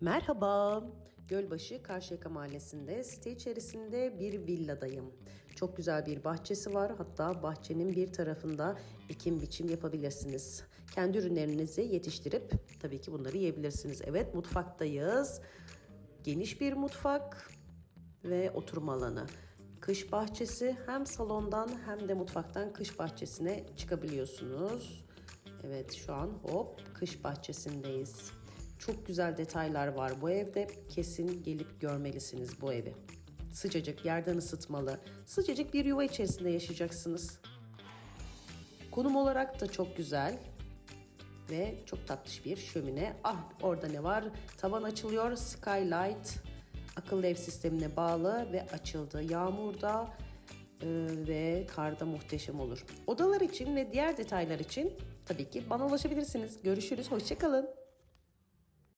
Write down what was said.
Merhaba. Gölbaşı Karşıyaka Mahallesi'nde site içerisinde bir villadayım. Çok güzel bir bahçesi var. Hatta bahçenin bir tarafında ekim biçim yapabilirsiniz. Kendi ürünlerinizi yetiştirip tabii ki bunları yiyebilirsiniz. Evet mutfaktayız. Geniş bir mutfak ve oturma alanı. Kış bahçesi hem salondan hem de mutfaktan kış bahçesine çıkabiliyorsunuz. Evet şu an hop kış bahçesindeyiz. Çok güzel detaylar var bu evde. Kesin gelip görmelisiniz bu evi. Sıcacık, yerden ısıtmalı. Sıcacık bir yuva içerisinde yaşayacaksınız. Konum olarak da çok güzel ve çok tatlış bir şömine. Ah orada ne var? Tavan açılıyor. Skylight akıllı ev sistemine bağlı ve açıldı. Yağmurda e, ve karda muhteşem olur. Odalar için ve diğer detaylar için tabii ki bana ulaşabilirsiniz. Görüşürüz. Hoşçakalın.